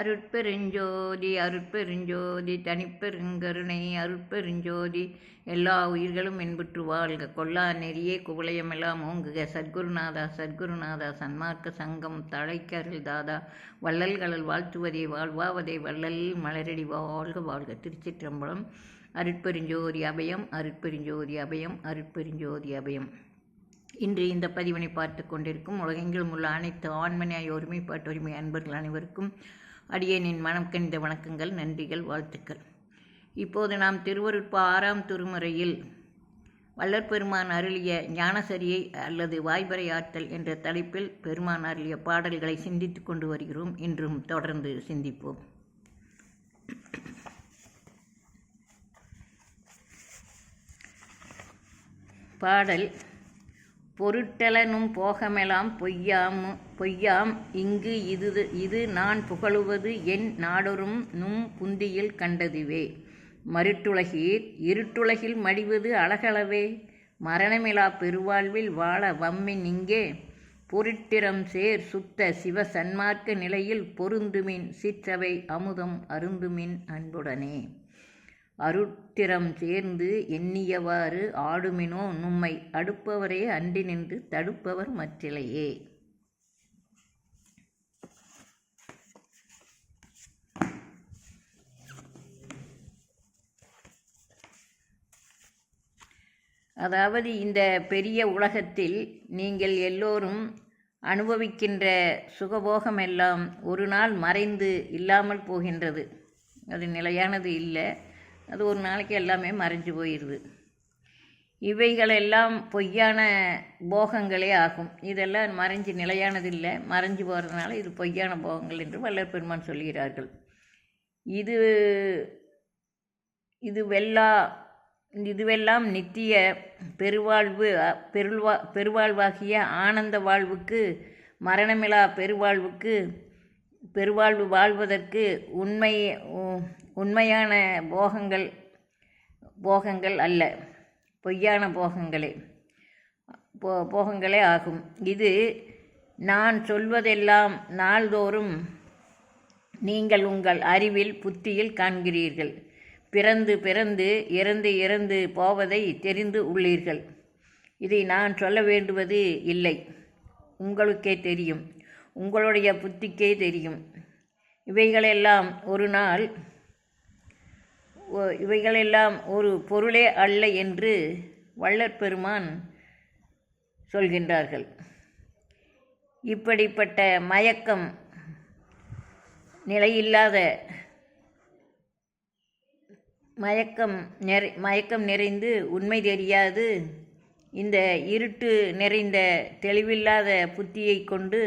அருட்பெருஞ்சோதி அருட்பெருஞ்சோதி தனிப்பெருங்கருணை அருட்பெருஞ்சோதி எல்லா உயிர்களும் இன்புற்று வாழ்க. கொல்லா நெறியே குவளையமெல்லாம் ஓங்குக. சத்குருநாதா சத்குருநாதா சன்மார்க்க சங்கம் தழைக்கருள் தாதா. வள்ளல்களல் வாழ்த்துவதை வாழ்வாவதை வள்ளல் மலரடி வாழ்க வாழ்க. திருச்சிற்றம்பலம் அருட்பெருஞ்சோதி அபயம் அருட்பெருஞ்சோதி அபயம் அருட்பெருஞ்சோதி அபயம். இன்று இந்த பதிவினை பார்த்து கொண்டிருக்கும் உலகெங்கிலும் உள்ள அனைத்து ஆண்மனையாய் ஒருமைப்பாட்டு உரிமை அன்பர்கள் அனைவருக்கும் அடியேனின் மனம் கணிந்த வணக்கங்கள் நன்றிகள் வாழ்த்துக்கள். இப்போது நாம் திருவருட்பா ஆறாம் திருமுறையில் வல்லற்பெருமான் அருளிய ஞானசரியை அல்லது வாய்பறை ஆற்றல் என்ற தலைப்பில் பெருமான் அருளிய பாடல்களை சிந்தித்து கொண்டு வருகிறோம். இன்றும் தொடர்ந்து சிந்திப்போம். பாடல் பொருட்டலனும் போகமெலாம் பொய்யாம் பொய்யாம் இங்கு இது இது நான் புகழுவது என் நாடொரும் நும் புந்தியில் கண்டதுவே. மருட்டுலகீர் இருட்டுலகில் மடிவது அழகளவே மரணமிலா பெருவாழ்வில் வாழ வம்மின் இங்கே. பொருட்டிரம் சேர் சுத்த சிவ சன்மார்க்க நிலையில் பொருந்துமின் சிற்றவை அமுதம் அருந்துமின் அன்புடனே. அருத்திரம் சேர்ந்து எண்ணியவாறு ஆடுமினோ நும்மை அடுப்பவரே அண்டி நின்று தடுப்பவர் மற்றிலையே. அதாவது இந்த பெரிய உலகத்தில் நீங்கள் எல்லோரும் அனுபவிக்கின்ற சுகபோகமெல்லாம் ஒரு நாள் மறைந்து இல்லாமல் போகின்றது. அது நிலையானது இல்லை. அது ஒரு நாளைக்கு எல்லாமே மறைஞ்சு போயிடுது இவைகளெல்லாம் பொய்யான போகங்களே ஆகும். இதெல்லாம் மறைஞ்சு நிலையானது இல்லை மறைஞ்சு போகிறதுனால இது பொய்யான போகங்கள் என்று வல்லர் பெருமான் சொல்கிறார்கள். இது இது வெல்லா இதுவெல்லாம் நித்திய பெருவாழ்வு பெருள்வா பெருவாழ்வாகிய ஆனந்த வாழ்வுக்கு மரணமிலா பெருவாழ்வுக்கு பெருவாழ்வு வாழ்வதற்கு உண்மை உண்மையான போகங்கள் போகங்கள் அல்ல. பொய்யான போகங்களே போ போகங்களே ஆகும். இது நான் சொல்வதெல்லாம் நாள்தோறும் நீங்கள் உங்கள் அறிவில் புத்தியில் காண்கிறீர்கள். பிறந்து பிறந்து இறந்து இறந்து போவதை தெரிந்து உள்ளீர்கள். இதை நான் சொல்ல வேண்டுவது இல்லை. உங்களுக்கே தெரியும். உங்களுடைய புத்திக்கே தெரியும். இவைகளெல்லாம் ஒரு நாள் இவைகளெல்லாம் ஒரு பொருளே அல்ல என்று வள்ளற்பெருமான் சொல்கின்றார்கள். இப்படிப்பட்ட மயக்கம் நிலையில்லாத மயக்கம் நிறை மயக்கம் நிறைந்து உண்மை தெரியாது. இந்த இருட்டு நிறைந்த தெளிவில்லாத புத்தியை கொண்டு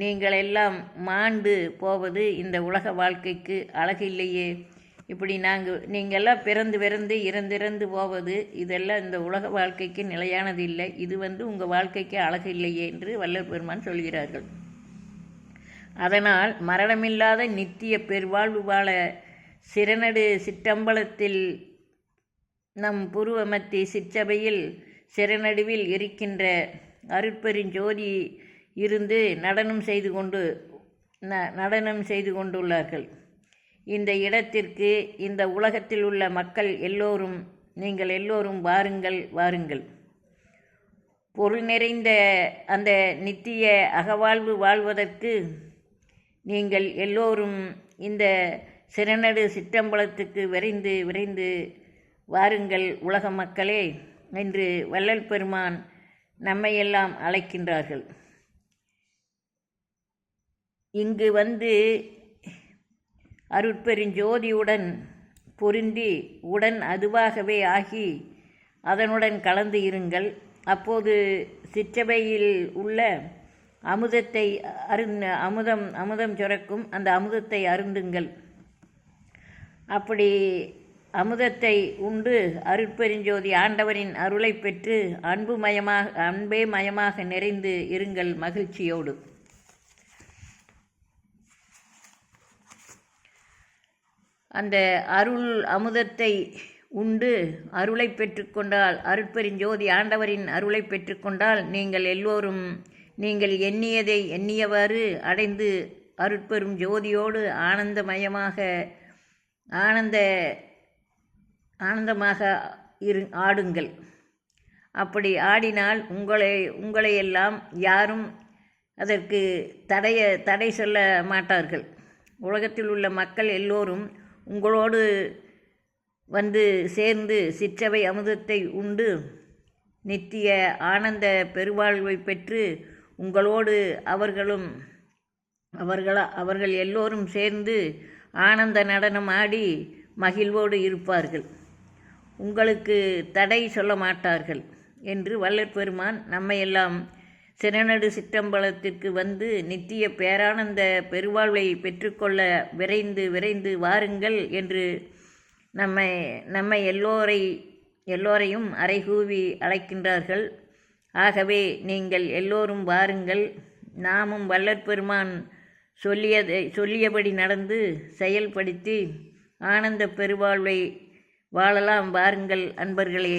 நீங்கள் எல்லாம் மாண்டு போவது இந்த உலக வாழ்க்கைக்கு அழகில்லையே இப்படி நாங்கள் நீங்கள்லாம் பிறந்து பிறந்து இறந்திறந்து போவது இதெல்லாம் இந்த உலக வாழ்க்கைக்கு நிலையானது இல்லை. இது வந்து உங்கள் வாழ்க்கைக்கு அழகு இல்லையே என்று வல்லர் பெருமான் சொல்கிறார்கள். அதனால் மரணமில்லாத நித்திய பெருவாழ்வு வாழ சிறநடு சிற்றம்பலத்தில் நம் புருவமத்தி சிற்றபையில் சிறநடுவில் இருக்கின்ற அருட்பெருஞ்சோதி இருந்து நடனம் செய்து கொண்டு ந நடனம் செய்து கொண்டுள்ளார்கள். இந்த இடத்திற்கு இந்த உலகத்தில் உள்ள மக்கள் எல்லோரும் நீங்கள் எல்லோரும் வாருங்கள் வாருங்கள். பொருள் நிறைந்த அந்த நித்திய அகவாழ்வு வாழ்வதற்கு நீங்கள் எல்லோரும் இந்த சிறநடு சிற்றம்பலத்துக்கு விரைந்து விரைந்து வாருங்கள் உலக மக்களே என்று வள்ளல் பெருமான் நம்மையெல்லாம் அழைக்கின்றார்கள். இங்கு வந்து அருட்பெருஞ்சோதியுடன் பொருந்தி உடன் அதுவாகவே ஆகி அதனுடன் கலந்து இருங்கள். அப்போது சிற்றபையில் உள்ள அமுதத்தை அருந் அமுதம் அமுதம் சுரக்கும் அந்த அமுதத்தை அருந்துங்கள். அப்படி அமுதத்தை உண்டு. அருட்பெருஞ்சோதி ஆண்டவரின் அருளை பெற்று அன்பு மயமாக அன்பே மயமாக நிறைந்து இருங்கள் மகிழ்ச்சியோடு. அந்த அருள் அமுதத்தை உண்டு. அருளை பெற்றுக்கொண்டால் அருட்பெருஞ்சோதி ஆண்டவரின் அருளை பெற்றுக்கொண்டால் நீங்கள் எல்லோரும் நீங்கள் எண்ணியதை எண்ணியவாறு அடைந்து அருட்பெரும் ஜோதியோடு ஆனந்தமயமாக ஆனந்த ஆனந்தமாக இரு ஆடுங்கள். அப்படி ஆடினால் உங்களை உங்களையெல்லாம் யாரும் அதற்கு தடைய தடை சொல்ல மாட்டார்கள். உலகத்தில் உள்ள மக்கள் எல்லோரும் உங்களோடு வந்து சேர்ந்து சிற்றவை அமுதத்தை உண்டு. நித்திய ஆனந்த பெருவாழ்வை பெற்று உங்களோடு அவர்களும் அவர்களா அவர்கள் எல்லோரும் சேர்ந்து ஆனந்த நடனம் ஆடி மகிழ்வோடு இருப்பார்கள். உங்களுக்கு தடை சொல்ல மாட்டார்கள் என்று வல்லற்பெருமான் நம்மையெல்லாம் சிறநடு சிற்றம்பலத்திற்கு வந்து நித்திய பேரானந்த பெருவாழ்வை பெற்றுக்கொள்ள விரைந்து விரைந்து வாருங்கள் என்று நம்மை நம்மை எல்லோரை எல்லோரையும் அறைகூவி அழைக்கின்றார்கள். ஆகவே நீங்கள் எல்லோரும் வாருங்கள். நாமும் வல்லற்பெருமான் சொல்லியதை சொல்லியபடி நடந்து செயல்படுத்தி ஆனந்த பெருவாழ்வை வாழலாம். வாருங்கள் அன்பர்களே.